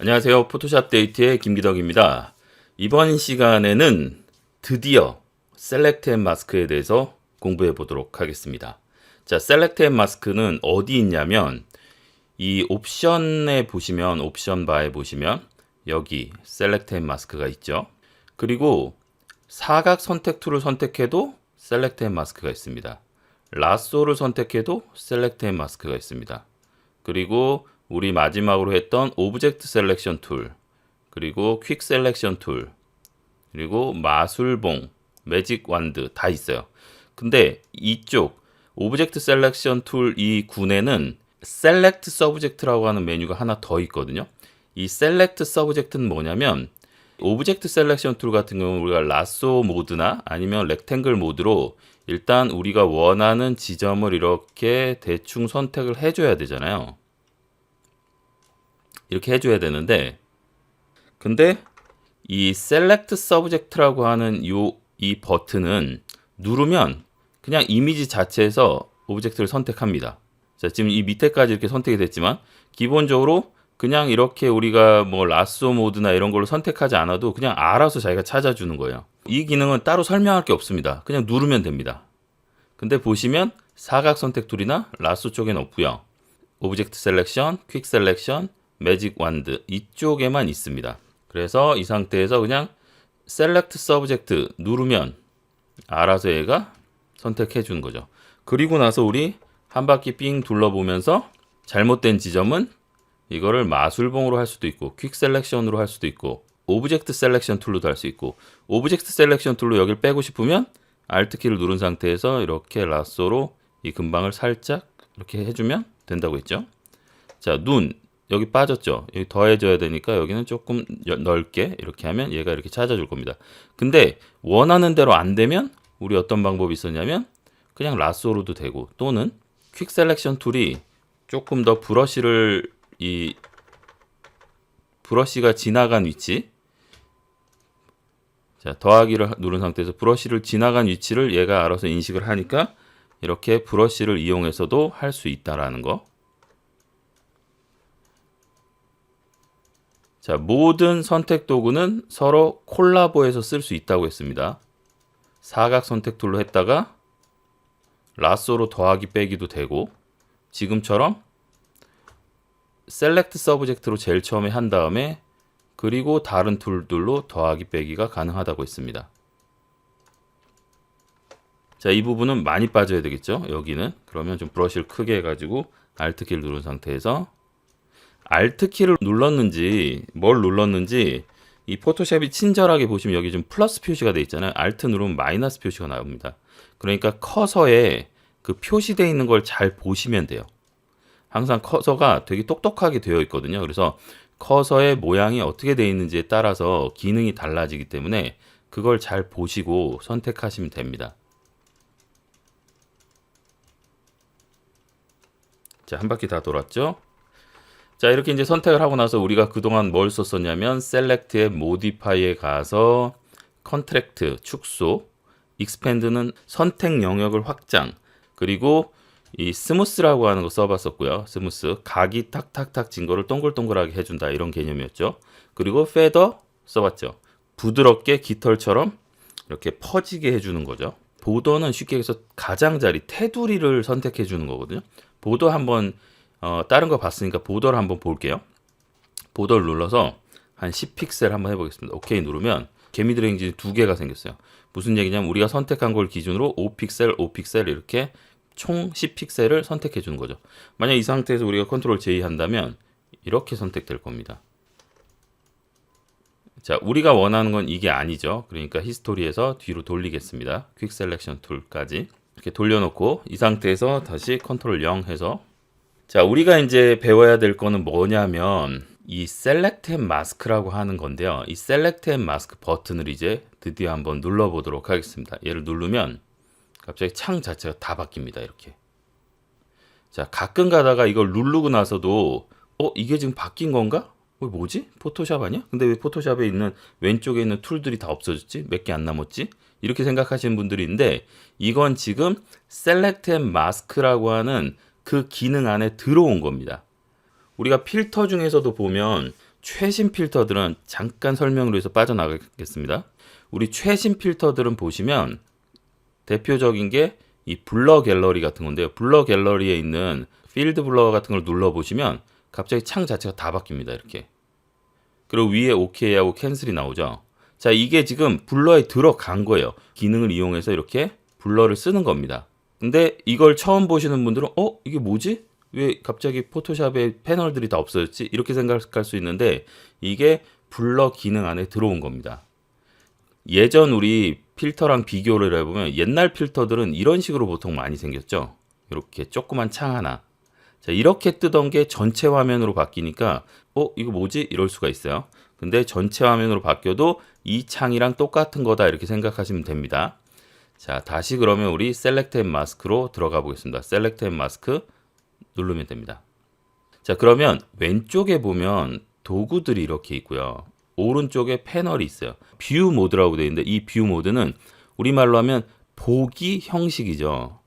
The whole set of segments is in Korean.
안녕하세요. 포토샵 데이트의 김기덕입니다. 이번 시간에는 드디어 셀렉트 앤 마스크에 대해서 공부해 보도록 하겠습니다. 자, 셀렉트 앤 마스크는 어디 있냐면 이 옵션에 보시면 옵션 바에 보시면 여기 셀렉트 앤 마스크가 있죠. 그리고 사각 선택 툴을 선택해도 셀렉트 앤 마스크가 있습니다. 라쏘를 선택해도 셀렉트 앤 마스크가 있습니다. 그리고 우리 마지막으로 했던 오브젝트 셀렉션 툴, 그리고 퀵 셀렉션 툴, 그리고 마술봉, 매직 완드 다 있어요. 근데 이쪽 오브젝트 셀렉션 툴 이 군에는 셀렉트 서브젝트라고 하는 메뉴가 하나 더 있거든요. 이 셀렉트 서브젝트는 뭐냐면 오브젝트 셀렉션 툴 같은 경우는 우리가 라쏘 모드나 아니면 렉탱글 모드로 일단 우리가 원하는 지점을 이렇게 대충 선택을 해줘야 되잖아요. 이렇게 해줘야 되는데 근데 이 셀렉트 서브젝트라고 하는 요 이 버튼은 누르면 그냥 이미지 자체에서 오브젝트를 선택합니다. 자, 지금 이 밑에까지 이렇게 선택이 됐지만 기본적으로 그냥 이렇게 우리가 뭐 라쏘 모드나 이런 걸로 선택하지 않아도 그냥 알아서 자기가 찾아주는 거예요. 이 기능은 따로 설명할 게 없습니다. 그냥 누르면 됩니다. 근데 보시면 사각 선택 툴이나 라쏘 쪽엔 없고요. 오브젝트 셀렉션, 퀵 셀렉션, 매직 완드 이쪽에만 있습니다. 그래서 이 상태에서 그냥 셀렉트 서브젝트 누르면 알아서 얘가 선택해 주는 거죠. 그리고 나서 우리 한 바퀴 삥 둘러보면서 잘못된 지점은 이거를 마술봉으로 할 수도 있고 퀵 셀렉션으로 할 수도 있고 오브젝트 셀렉션 툴로도 할 수 있고 오브젝트 셀렉션 툴로 여기를 빼고 싶으면 알트 키를 누른 상태에서 이렇게 라쏘로 이 근방을 살짝 이렇게 해주면 된다고 했죠. 자, 눈 여기 빠졌죠. 여기 더해져야 되니까 여기는 조금 여- 넓게 이렇게 하면 얘가 이렇게 찾아줄 겁니다. 근데 원하는 대로 안 되면 우리 어떤 방법이 있었냐면 그냥 라쏘로도 되고 또는 퀵 셀렉션 툴이 조금 더 브러쉬를 이 브러쉬가 지나간 위치 자 더하기를 누른 상태에서 브러쉬를 지나간 위치를 얘가 알아서 인식을 하니까 이렇게 브러쉬를 이용해서도 할 수 있다라는 거. 자, 모든 선택 도구는 서로 콜라보해서 쓸 수 있다고 했습니다. 사각 선택 툴로 했다가 라쏘로 더하기 빼기도 되고 지금처럼 셀렉트 서브젝트로 제일 처음에 한 다음에 그리고 다른 툴들로 더하기 빼기가 가능하다고 했습니다. 자, 이 부분은 많이 빠져야 되겠죠? 여기는. 그러면 좀 브러쉬를 크게 해가지고 Alt 키를 누른 상태에서 Alt 키를 눌렀는지 뭘 눌렀는지 이 포토샵이 친절하게 보시면 여기 좀 플러스 표시가 돼 있잖아요. Alt 누르면 마이너스 표시가 나옵니다. 그러니까 커서에 그 표시되어 있는 걸 잘 보시면 돼요. 항상 커서가 되게 똑똑하게 되어 있거든요. 그래서 커서의 모양이 어떻게 되어 있는지에 따라서 기능이 달라지기 때문에 그걸 잘 보시고 선택하시면 됩니다. 자, 한 바퀴 다 돌았죠? 자, 이렇게 이제 선택을 하고 나서 우리가 그동안 뭘 썼었냐면 셀렉트의 모디파이에 가서 컨트랙트 축소, 익스펜드는 선택 영역을 확장, 그리고 이 스무스라고 하는 거 써봤었고요. 스무스 각이 탁탁탁 진 거를 동글동글하게 해준다 이런 개념이었죠. 그리고 페더 써봤죠. 부드럽게 깃털처럼 이렇게 퍼지게 해주는 거죠. 보더는 쉽게 해서 가장자리 테두리를 선택해 주는 거거든요. 보더 한번 어, 다른 거 봤으니까 보더를 한번 볼게요. 보더를 눌러서 한 10픽셀 한번 해보겠습니다. 오케이 누르면 개미들 행진이 두 개가 생겼어요. 무슨 얘기냐면 우리가 선택한 걸 기준으로 5픽셀, 5픽셀 이렇게 총 10픽셀을 선택해 주는 거죠. 만약 이 상태에서 우리가 컨트롤 J 한다면 이렇게 선택될 겁니다. 자, 우리가 원하는 건 이게 아니죠. 그러니까 히스토리에서 뒤로 돌리겠습니다. 퀵 셀렉션 툴까지 이렇게 돌려놓고 이 상태에서 다시 컨트롤 0 해서 자, 우리가 이제 배워야 될 거는 뭐냐면 이 셀렉트 앤 마스크라고 하는 건데요. 이 셀렉트 앤 마스크 버튼을 이제 드디어 한번 눌러 보도록 하겠습니다. 얘를 누르면 갑자기 창 자체가 다 바뀝니다. 이렇게. 자, 가끔 가다가 이걸 누르고 나서도 어, 이게 지금 바뀐 건가? 어, 뭐지? 포토샵 아니야? 근데 왜 포토샵에 있는 왼쪽에 있는 툴들이 다 없어졌지? 몇 개 안 남았지? 이렇게 생각하시는 분들이 있는데 이건 지금 셀렉트 앤 마스크라고 하는 그 기능 안에 들어온 겁니다. 우리가 필터 중에서도 보면 최신 필터들은 잠깐 설명을 위해서 빠져나가겠습니다. 우리 최신 필터들은 보시면 대표적인 게 이 블러 갤러리 같은 건데요. 블러 갤러리에 있는 필드 블러 같은 걸 눌러 보시면 갑자기 창 자체가 다 바뀝니다. 이렇게. 그리고 위에 OK 하고 캔슬이 나오죠. 자, 이게 지금 블러에 들어간 거예요. 기능을 이용해서 이렇게 블러를 쓰는 겁니다. 근데 이걸 처음 보시는 분들은 어, 이게 뭐지? 왜 갑자기 포토샵에 패널들이 다 없어졌지? 이렇게 생각할 수 있는데 이게 블러 기능 안에 들어온 겁니다. 예전 우리 필터랑 비교를 해보면 옛날 필터들은 이런 식으로 보통 많이 생겼죠. 이렇게 조그만 창 하나. 자, 이렇게 뜨던 게 전체 화면으로 바뀌니까 어, 이거 뭐지? 이럴 수가 있어요. 근데 전체 화면으로 바뀌어도 이 창이랑 똑같은 거다 이렇게 생각하시면 됩니다. 자, 다시 그러면 우리 셀렉트 앤 마스크로 들어가 보겠습니다. 셀렉트 앤 마스크 누르면 됩니다. 자, 그러면 왼쪽에 보면 도구들이 이렇게 있고요. 오른쪽에 패널이 있어요. 뷰 모드라고 되어 있는데 이 뷰 모드는 우리말로 하면 보기 형식이죠.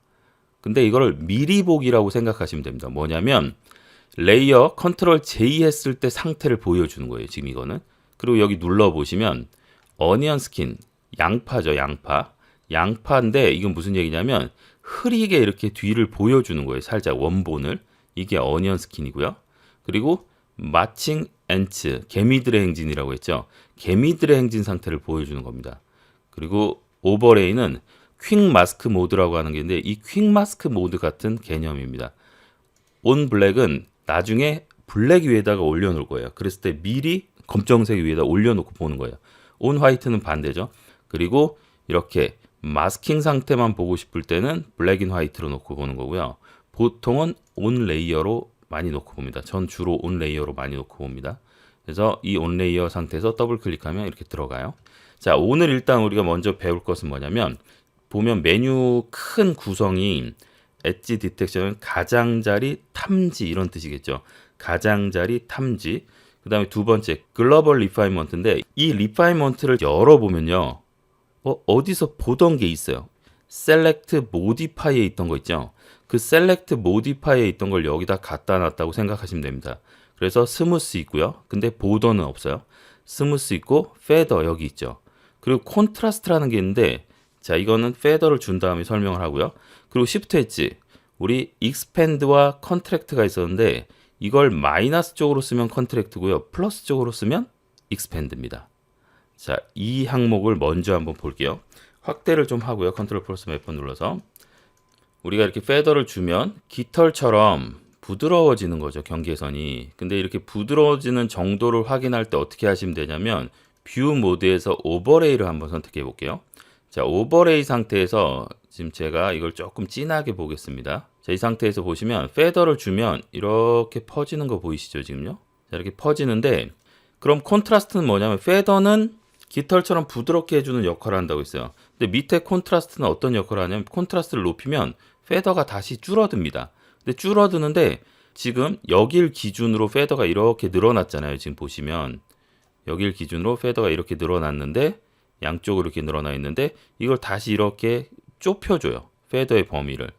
근데 이거를 미리 보기라고 생각하시면 됩니다. 뭐냐면 레이어 컨트롤 J 했을 때 상태를 보여주는 거예요. 지금 이거는. 그리고 여기 눌러 보시면 어니언 스킨 양파죠, 양파. 양파인데 이건 무슨 얘기냐면 흐리게 이렇게 뒤를 보여주는 거예요. 살짝 원본을. 이게 어니언 스킨이고요. 그리고 마칭 엔츠 개미들의 행진이라고 했죠. 개미들의 행진 상태를 보여주는 겁니다. 그리고 오버레이는 퀵 마스크 모드라고 하는 게 있는데 이 퀵 마스크 모드 같은 개념입니다. 온 블랙은 나중에 블랙 위에다가 올려놓을 거예요. 그랬을 때 미리 검정색 위에다 올려놓고 보는 거예요. 온 화이트는 반대죠. 그리고 이렇게 마스킹 상태만 보고 싶을 때는 블랙 인 화이트로 놓고 보는 거고요. 보통은 온 레이어로 많이 놓고 봅니다. 전 주로 온 레이어로 많이 놓고 봅니다. 그래서 이 온 레이어 상태에서 더블 클릭하면 이렇게 들어가요. 자, 오늘 일단 우리가 먼저 배울 것은 뭐냐면 보면 메뉴 큰 구성이 엣지 디텍션은 가장자리 탐지 이런 뜻이겠죠. 가장자리 탐지. 그다음에 두 번째 글로벌 리파이먼트인데 이 리파이먼트를 열어보면요. 어, 어디서 보던 게 있어요. 셀렉트 모디파이에 있던 거 있죠. 그 셀렉트 모디파이에 있던 걸 여기다 갖다 놨다고 생각하시면 됩니다. 그래서 스무스 있고요. 근데 보더는 없어요. 스무스 있고 페더 여기 있죠. 그리고 콘트라스트라는 게 있는데 자 이거는 페더를 준 다음에 설명을 하고요. 그리고 시프트 엣지 우리 익스펜드와 컨트랙트가 있었는데 이걸 마이너스 쪽으로 쓰면 컨트랙트고요. 플러스 쪽으로 쓰면 익스펜드입니다. 자, 이 항목을 먼저 한번 볼게요. 확대를 좀 하고요. 컨트롤 플러스 몇 번 눌러서 우리가 이렇게 페더를 주면 깃털처럼 부드러워지는 거죠. 경계선이. 근데 이렇게 부드러워지는 정도를 확인할 때 어떻게 하시면 되냐면 뷰 모드에서 오버레이를 한번 선택해 볼게요. 자, 오버레이 상태에서 지금 제가 이걸 조금 진하게 보겠습니다. 자, 이 상태에서 보시면 페더를 주면 이렇게 퍼지는 거 보이시죠, 지금요? 자, 이렇게 퍼지는데 그럼 콘트라스트는 뭐냐면 페더는 깃털처럼 부드럽게 해주는 역할을 한다고 했어요. 근데 밑에 콘트라스트는 어떤 역할을 하냐면 콘트라스트를 높이면 페더가 다시 줄어듭니다. 근데 줄어드는데 지금 여길 기준으로 페더가 이렇게 늘어났잖아요. 지금 보시면 여길 기준으로 페더가 이렇게 늘어났는데 양쪽으로 이렇게 늘어나 있는데 이걸 다시 이렇게 좁혀줘요. 페더의 범위를.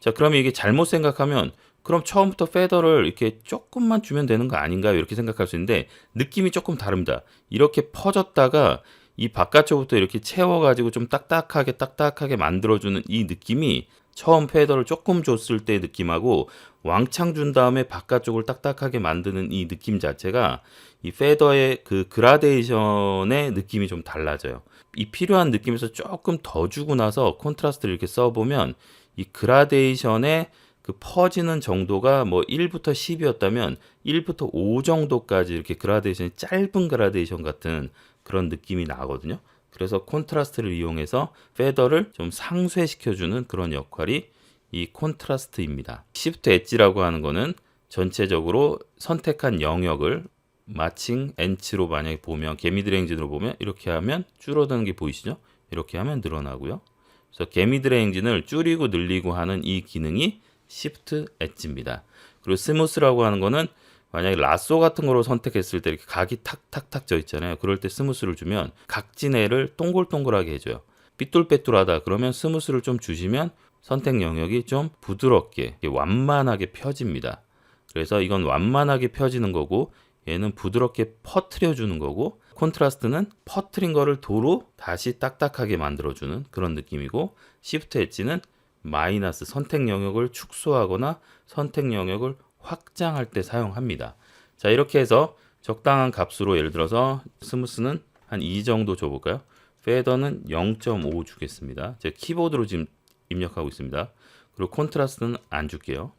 자, 그러면 이게 잘못 생각하면 그럼 처음부터 페더를 이렇게 조금만 주면 되는 거 아닌가요? 이렇게 생각할 수 있는데 느낌이 조금 다릅니다. 이렇게 퍼졌다가 이 바깥쪽부터 이렇게 채워가지고 좀 딱딱하게 딱딱하게 만들어주는 이 느낌이 처음 페더를 조금 줬을 때 느낌하고 왕창 준 다음에 바깥쪽을 딱딱하게 만드는 이 느낌 자체가 이 페더의 그 그라데이션의 느낌이 좀 달라져요. 이 필요한 느낌에서 조금 더 주고 나서 콘트라스트를 이렇게 써보면 이 그라데이션의 그 퍼지는 정도가 뭐 1부터 10이었다면 1부터 5 정도까지 이렇게 그라데이션이 짧은 그라데이션 같은 그런 느낌이 나거든요. 그래서 콘트라스트를 이용해서 페더를 좀 상쇄시켜주는 그런 역할이 이 콘트라스트입니다. 시프트 엣지라고 하는 거는 전체적으로 선택한 영역을 마칭 엔치로 만약에 보면 개미드레 행진으로 보면 이렇게 하면 줄어드는 게 보이시죠? 이렇게 하면 늘어나고요. 그래서 개미드레 행진을 줄이고 늘리고 하는 이 기능이 시프트 엣지입니다. 그리고 스무스라고 하는 거는 만약에 라쏘 같은 거로 선택했을 때 이렇게 각이 탁탁탁 져 있잖아요. 그럴 때 스무스를 주면 각진애를 동글동글하게 해줘요. 삐뚤빼뚤하다 그러면 스무스를 좀 주시면 선택 영역이 좀 부드럽게 완만하게 펴집니다. 그래서 이건 완만하게 펴지는 거고 얘는 부드럽게 퍼트려 주는 거고 콘트라스트는 퍼트린 거를 도로 다시 딱딱하게 만들어 주는 그런 느낌이고 시프트 엣지는 마이너스 선택 영역을 축소하거나 선택 영역을 확장할 때 사용합니다. 자, 이렇게 해서 적당한 값으로 예를 들어서 스무스는 한 2 정도 줘 볼까요? 페더는 0.5 주겠습니다. 제가 키보드로 지금 입력하고 있습니다. 그리고 콘트라스트는 안 줄게요.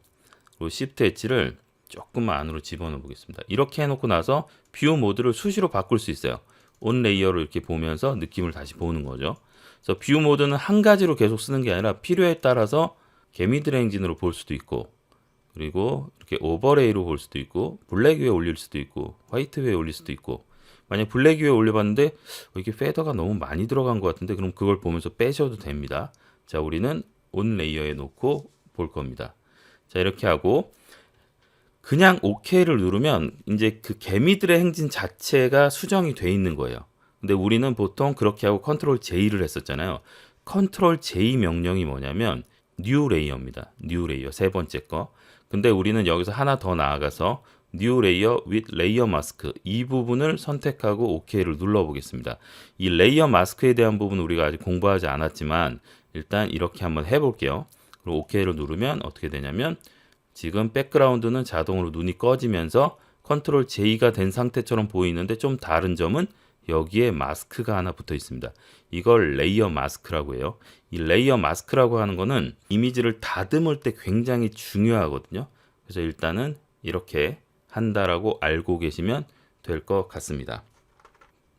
그리고 시프트 엣지를 조금만 안으로 집어넣어 보겠습니다. 이렇게 해놓고 나서 뷰 모드를 수시로 바꿀 수 있어요. 온 레이어를 이렇게 보면서 느낌을 다시 보는 거죠. 그래서 뷰 모드는 한 가지로 계속 쓰는 게 아니라 필요에 따라서 개미드레 engine 볼 수도 있고 그리고 이렇게 오버레이로 볼 수도 있고 블랙 위에 올릴 수도 있고 화이트 위에 올릴 수도 있고 만약 블랙 위에 올려봤는데 어, 이게 페더가 너무 많이 들어간 것 같은데 그럼 그걸 보면서 빼셔도 됩니다. 자 우리는 온 레이어에 놓고 볼 겁니다. 자 이렇게 하고 그냥 OK를 누르면 이제 그 개미들의 행진 자체가 수정이 돼 있는 거예요. 근데 우리는 보통 그렇게 하고 컨트롤 J를 했었잖아요. 컨트롤 J 명령이 뭐냐면 뉴 레이어입니다. 뉴 레이어 세 번째 거. 근데 우리는 여기서 하나 더 나아가서 뉴 레이어 with 레이어 마스크 이 부분을 선택하고 OK를 눌러 보겠습니다. 이 레이어 마스크에 대한 부분 우리가 아직 공부하지 않았지만 일단 이렇게 한번 해 볼게요. 그리고 OK를 누르면 어떻게 되냐면 지금 백그라운드는 자동으로 눈이 꺼지면서 컨트롤 J가 된 상태처럼 보이는데 좀 다른 점은 여기에 마스크가 하나 붙어 있습니다. 이걸 레이어 마스크라고 해요. 이 레이어 마스크라고 하는 거는 이미지를 다듬을 때 굉장히 중요하거든요. 그래서 일단은 이렇게 한다라고 알고 계시면 될 것 같습니다.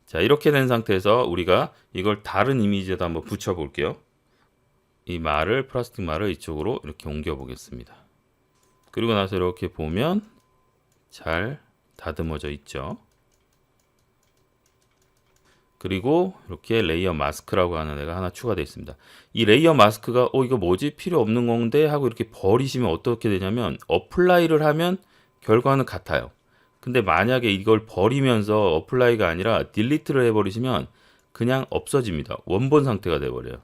자, 이렇게 된 상태에서 우리가 이걸 다른 이미지에다 한번 붙여 볼게요. 이 말을 플라스틱 말을 이쪽으로 이렇게 옮겨 보겠습니다. 그리고 나서 이렇게 보면 잘 다듬어져 있죠. 그리고 이렇게 레이어 마스크라고 하는 애가 하나 추가되어 있습니다. 이 레이어 마스크가 어 이거 뭐지 필요 없는 건데 하고 이렇게 버리시면 어떻게 되냐면 어플라이를 하면 결과는 같아요. 근데 만약에 이걸 버리면서 어플라이가 아니라 딜리트를 해버리시면 그냥 없어집니다. 원본 상태가 돼버려요.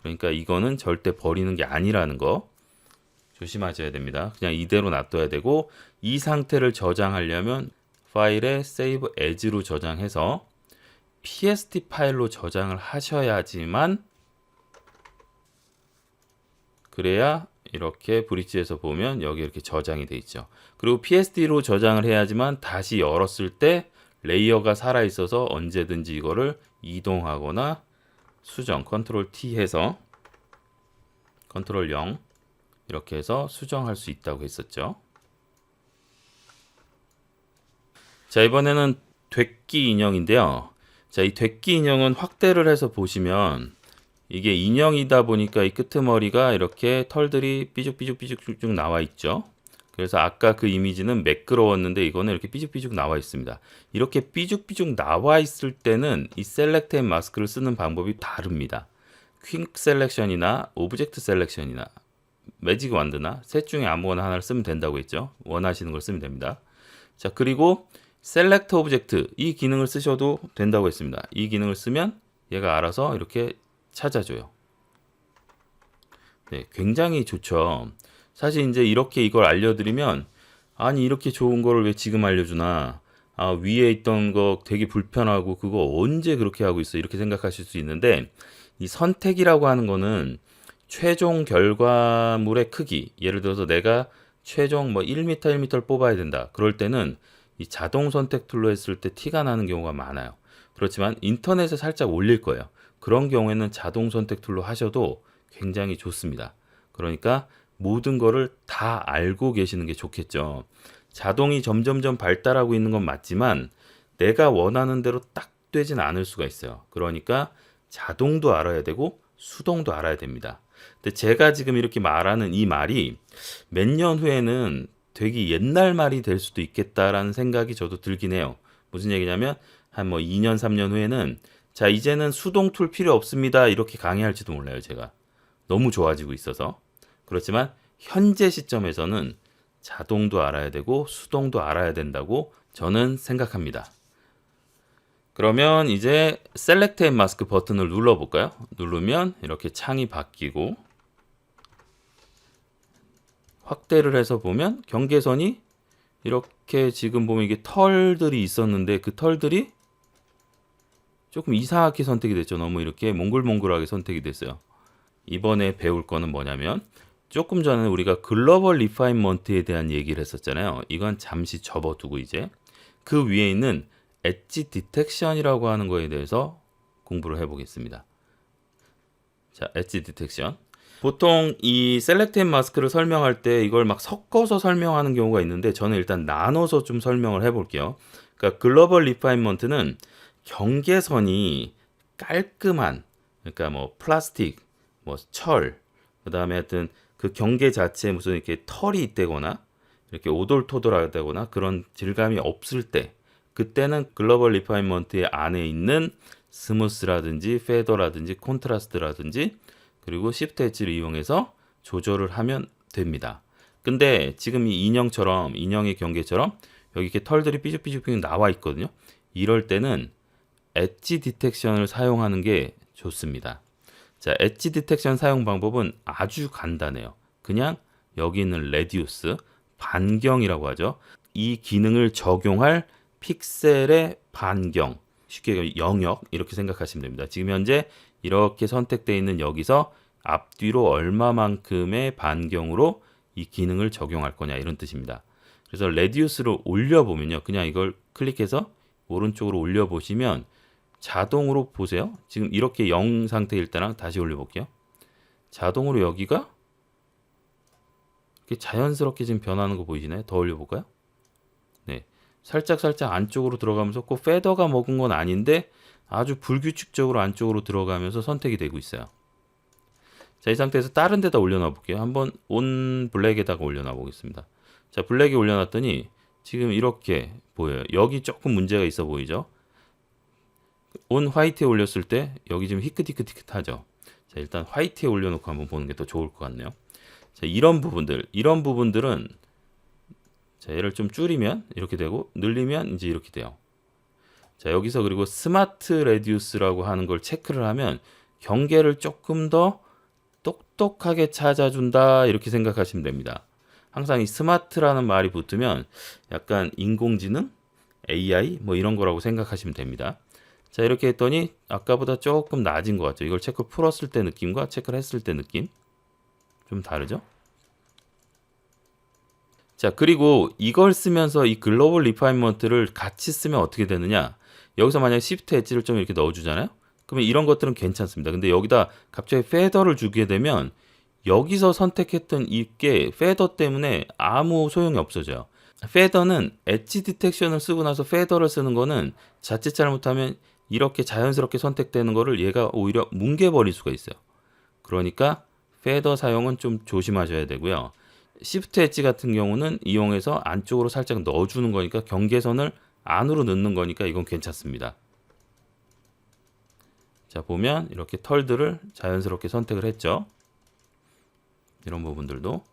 그러니까 이거는 절대 버리는 게 아니라는 거 조심하셔야 됩니다. 그냥 이대로 놔둬야 되고 이 상태를 저장하려면 파일에 save as로 저장해서 PST 파일로 저장을 하셔야지만 그래야 이렇게 브릿지에서 보면 여기 이렇게 저장이 돼 있죠. 그리고 PST로 저장을 해야지만 다시 열었을 때 레이어가 살아 있어서 언제든지 이거를 이동하거나 수정 컨트롤 T 해서 컨트롤 0 이렇게 해서 수정할 수 있다고 했었죠. 자, 이번에는 되끼 인형인데요. 자, 이 되끼 인형은 확대를 해서 보시면 이게 인형이다 보니까 이 끄트머리가 이렇게 털들이 삐죽삐죽삐죽삐죽 나와 있죠. 그래서 아까 그 이미지는 매끄러웠는데 이거는 이렇게 삐죽삐죽 나와 있습니다. 이렇게 삐죽삐죽 나와 있을 때는 이 셀렉트 앤 마스크를 쓰는 방법이 다릅니다. 퀵 셀렉션이나 오브젝트 셀렉션이나 매직 완드나 셋 중에 아무거나 하나를 쓰면 된다고 했죠. 원하시는 걸 쓰면 됩니다. 자, 그리고 셀렉트 오브젝트 이 기능을 쓰셔도 된다고 했습니다. 이 기능을 쓰면 얘가 알아서 이렇게 찾아줘요. 네, 굉장히 좋죠. 사실 이제 이렇게 이걸 알려드리면 아니 이렇게 좋은 거를 왜 지금 알려주나? 아 위에 있던 거 되게 불편하고 그거 언제 그렇게 하고 있어 이렇게 생각하실 수 있는데 이 선택이라고 하는 거는 최종 결과물의 크기 예를 들어서 내가 최종 뭐 1m 1m를 뽑아야 된다 그럴 때는 이 자동 선택 툴로 했을 때 티가 나는 경우가 많아요. 그렇지만 인터넷에 살짝 올릴 거예요. 그런 경우에는 자동 선택 툴로 하셔도 굉장히 좋습니다. 그러니까 모든 거를 다 알고 계시는 게 좋겠죠. 자동이 점점점 발달하고 있는 건 맞지만 내가 원하는 대로 딱 되진 않을 수가 있어요. 그러니까 자동도 알아야 되고 수동도 알아야 됩니다. 근데 제가 지금 이렇게 말하는 이 말이 몇 년 후에는 되게 옛날 말이 될 수도 있겠다라는 생각이 저도 들긴 해요. 무슨 얘기냐면 한 뭐 2년, 3년 후에는 자, 이제는 수동 툴 필요 없습니다. 이렇게 강의할지도 몰라요, 제가. 너무 좋아지고 있어서. 그렇지만 현재 시점에서는 자동도 알아야 되고 수동도 알아야 된다고 저는 생각합니다. 그러면 이제 셀렉트 앤 마스크 버튼을 눌러 볼까요? 누르면 이렇게 창이 바뀌고 확대를 해서 보면 경계선이 이렇게 지금 보면 이게 털들이 있었는데 그 털들이 조금 이상하게 선택이 됐죠. 너무 이렇게 몽글몽글하게 선택이 됐어요. 이번에 배울 거는 뭐냐면 조금 전에 우리가 글로벌 리파인먼트에 대한 얘기를 했었잖아요. 이건 잠시 접어두고 이제 그 위에 있는 엣지 디텍션이라고 하는 거에 대해서 공부를 해보겠습니다. 자, 엣지 디텍션. 보통 이 셀렉트 앤 마스크를 설명할 때 이걸 막 섞어서 설명하는 경우가 있는데 저는 일단 나눠서 좀 설명을 해볼게요. 그러니까 글로벌 리파인먼트는 경계선이 깔끔한 그러니까 뭐 플라스틱, 뭐 철, 그다음에 하여튼 그 경계 자체에 무슨 이렇게 털이 있다거나 이렇게 오돌토돌하다거나 그런 질감이 없을 때 그때는 글로벌 리파인먼트의 안에 있는 스무스라든지 페더라든지 콘트라스트라든지 그리고 시프트 엣지를 이용해서 조절을 하면 됩니다. 근데 지금 이 인형처럼 인형의 경계처럼 여기 이렇게 털들이 삐죽삐죽 나와 있거든요. 이럴 때는 엣지 디텍션을 사용하는 게 좋습니다. 자, 엣지 디텍션 사용 방법은 아주 간단해요. 그냥 여기 있는 레디우스 반경이라고 하죠. 이 기능을 적용할 픽셀의 반경, 쉽게 영역 이렇게 생각하시면 됩니다. 지금 현재 이렇게 선택되어 있는 여기서 앞뒤로 얼마만큼의 반경으로 이 기능을 적용할 거냐 이런 뜻입니다. 그래서 레디우스를 올려보면요. 그냥 이걸 클릭해서 오른쪽으로 올려보시면 자동으로 보세요. 지금 이렇게 0 상태일 때랑 다시 올려볼게요. 자동으로 여기가 이렇게 자연스럽게 지금 변하는 거 보이시나요? 더 올려볼까요? 네. 살짝 살짝 안쪽으로 들어가면서 꼭 페더가 먹은 건 아닌데 아주 불규칙적으로 안쪽으로 들어가면서 선택이 되고 있어요. 자, 이 상태에서 다른 데다 올려놔 볼게요. 한번 온 블랙에다가 올려놔 보겠습니다. 자, 블랙에 올려놨더니 지금 이렇게 보여요. 여기 조금 문제가 있어 보이죠? 온 화이트에 올렸을 때 여기 지금 희끗희끗희끗하죠. 자, 일단 화이트에 올려놓고 한번 보는 게 더 좋을 것 같네요. 자, 이런 부분들, 이런 부분들은 자, 얘를 좀 줄이면 이렇게 되고 늘리면 이제 이렇게 돼요. 자, 여기서 그리고 스마트 레디우스라고 하는 걸 체크를 하면 경계를 조금 더 똑똑하게 찾아준다 이렇게 생각하시면 됩니다. 항상 이 스마트라는 말이 붙으면 약간 인공지능, AI 뭐 이런 거라고 생각하시면 됩니다. 자 이렇게 했더니 아까보다 조금 낮은 것 같죠. 이걸 체크 풀었을 때 느낌과 체크를 했을 때 느낌 좀 다르죠? 자 그리고 이걸 쓰면서 이 글로벌 리파인먼트를 같이 쓰면 어떻게 되느냐 여기서 만약에 시프트 엣지를 좀 이렇게 넣어주잖아요? 그러면 이런 것들은 괜찮습니다. 근데 여기다 갑자기 페더를 주게 되면 여기서 선택했던 이게 페더 때문에 아무 소용이 없어져요. 페더는 엣지 디텍션을 쓰고 나서 페더를 쓰는 거는 자칫 잘못하면 이렇게 자연스럽게 선택되는 거를 얘가 오히려 뭉개버릴 수가 있어요. 그러니까 페더 사용은 좀 조심하셔야 되고요. 시프트 엣지 같은 경우는 이용해서 안쪽으로 살짝 넣어주는 거니까 경계선을 안으로 넣는 거니까 이건 괜찮습니다. 자 보면 이렇게 털들을 자연스럽게 선택을 했죠. 이런 부분들도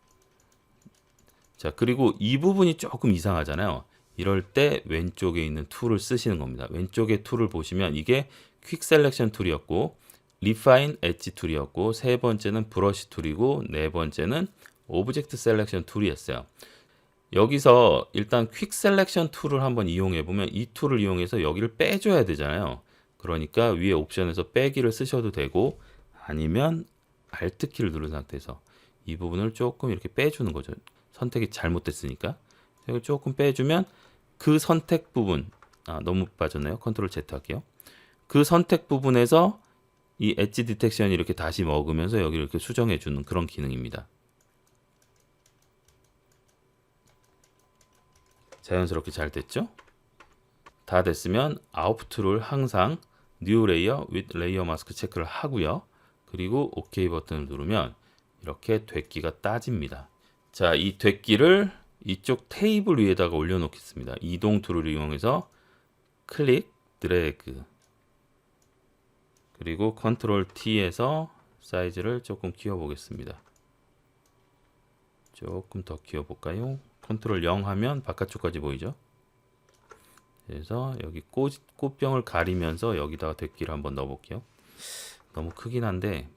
자 그리고 이 부분이 조금 이상하잖아요. 이럴 때 왼쪽에 있는 툴을 쓰시는 겁니다. 왼쪽에 툴을 보시면 이게 퀵 셀렉션 툴이었고 리파인 엣지 툴이었고 세 번째는 브러쉬 툴이고 네 번째는 오브젝트 셀렉션 툴이었어요. 여기서 일단 퀵 셀렉션 툴을 한번 이용해 보면 이 툴을 이용해서 여기를 빼줘야 되잖아요. 그러니까 위에 옵션에서 빼기를 쓰셔도 되고 아니면 Alt 키를 누른 상태에서 이 부분을 조금 이렇게 빼주는 거죠. 선택이 잘못됐으니까 이걸 조금 빼주면 그 선택 부분 아 너무 빠졌네요. 컨트롤 Z 할게요. 그 선택 부분에서 이 엣지 디텍션이 이렇게 다시 먹으면서 여기 이렇게 수정해 주는 그런 기능입니다. 자연스럽게 잘 됐죠? 다 됐으면 아웃풋을 항상 뉴 레이어 with 레이어 마스크 체크를 하고요. 그리고 OK 버튼을 누르면 이렇게 됐기가 따집니다. 자, 이 됐기를 이쪽 테이블 위에다가 올려놓겠습니다. 이동 툴을 이용해서 클릭, 드래그 그리고 컨트롤 T에서 사이즈를 조금 키워 보겠습니다. 조금 더 키워 볼까요? 컨트롤 0 하면 바깥쪽까지 보이죠? 그래서 여기 꽃, 꽃병을 가리면서 여기다가 데끼를 한번 넣어 볼게요. 너무 크긴 한데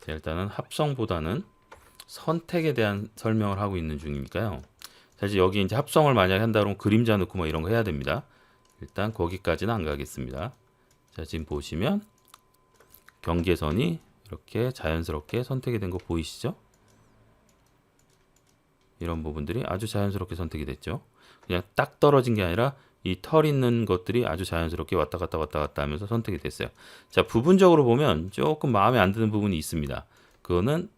자, 일단은 합성보다는 선택에 대한 설명을 하고 있는 중이니까요. 사실 여기 이제 합성을 만약에 한다 그러면 그림자 넣고 뭐 이런 거 해야 됩니다. 일단 거기까지는 안 가겠습니다. 자, 지금 보시면 경계선이 이렇게 자연스럽게 선택이 된 거 보이시죠? 이런 부분들이 아주 자연스럽게 선택이 됐죠. 그냥 딱 떨어진 게 아니라 이 털 있는 것들이 아주 자연스럽게 왔다 갔다 왔다 갔다 하면서 선택이 됐어요. 자, 부분적으로 보면 조금 마음에 안 드는 부분이 있습니다. 그거는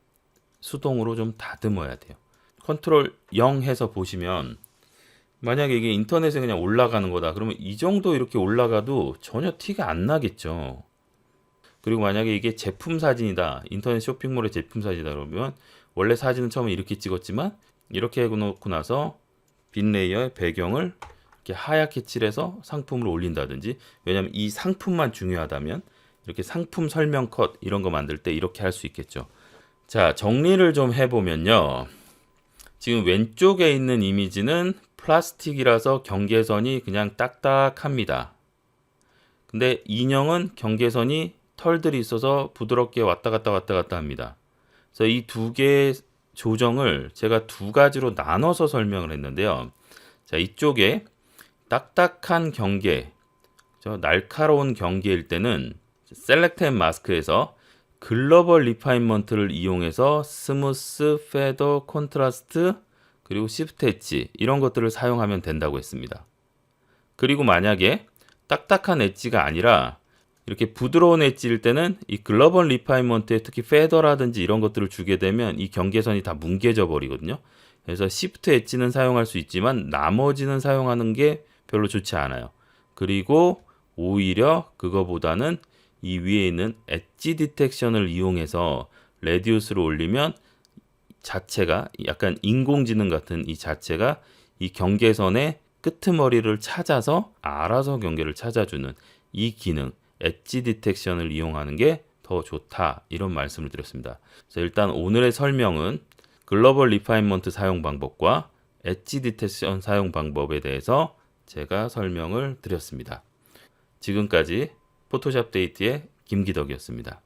수동으로 좀 다듬어야 돼요. 컨트롤 0 해서 보시면 만약에 이게 인터넷에 그냥 올라가는 거다. 그러면 이 정도 이렇게 올라가도 전혀 티가 안 나겠죠. 그리고 만약에 이게 제품 사진이다. 인터넷 쇼핑몰의 제품 사진이다 그러면 원래 사진은 처음에 이렇게 찍었지만 이렇게 해놓고 나서 빈 레이어의 배경을 이렇게 하얗게 칠해서 상품을 올린다든지 왜냐하면 이 상품만 중요하다면 이렇게 상품 설명 컷 이런 거 만들 때 이렇게 할 수 있겠죠. 자 정리를 좀 해보면요. 지금 왼쪽에 있는 이미지는 플라스틱이라서 경계선이 그냥 딱딱합니다. 근데 인형은 경계선이 털들이 있어서 부드럽게 왔다 갔다 왔다 갔다 합니다. 그래서 이 두 개의 조정을 제가 두 가지로 나눠서 설명을 했는데요. 자, 이쪽에 딱딱한 경계, 저 날카로운 경계일 때는 셀렉트 앤 마스크에서 글로벌 리파인먼트를 이용해서 스무스, 페더, 콘트라스트 그리고 시프트 엣지 이런 것들을 사용하면 된다고 했습니다. 그리고 만약에 딱딱한 엣지가 아니라 이렇게 부드러운 엣지일 때는 이 글로벌 리파인먼트에 특히 페더라든지 이런 것들을 주게 되면 이 경계선이 다 뭉개져 버리거든요. 그래서 시프트 엣지는 사용할 수 있지만 나머지는 사용하는 게 별로 좋지 않아요. 그리고 오히려 그거보다는 이 위에 있는 엣지 디텍션을 이용해서 레디우스를 올리면 자체가 약간 인공지능 같은 이 자체가 이 경계선의 끄트머리를 찾아서 알아서 경계를 찾아주는 이 기능 엣지 디텍션을 이용하는 게 더 좋다 이런 말씀을 드렸습니다. 그래서 일단 오늘의 설명은 글로벌 리파인먼트 사용 방법과 엣지 디텍션 사용 방법에 대해서 제가 설명을 드렸습니다. 지금까지 포토샵 데이트의 김기덕이었습니다.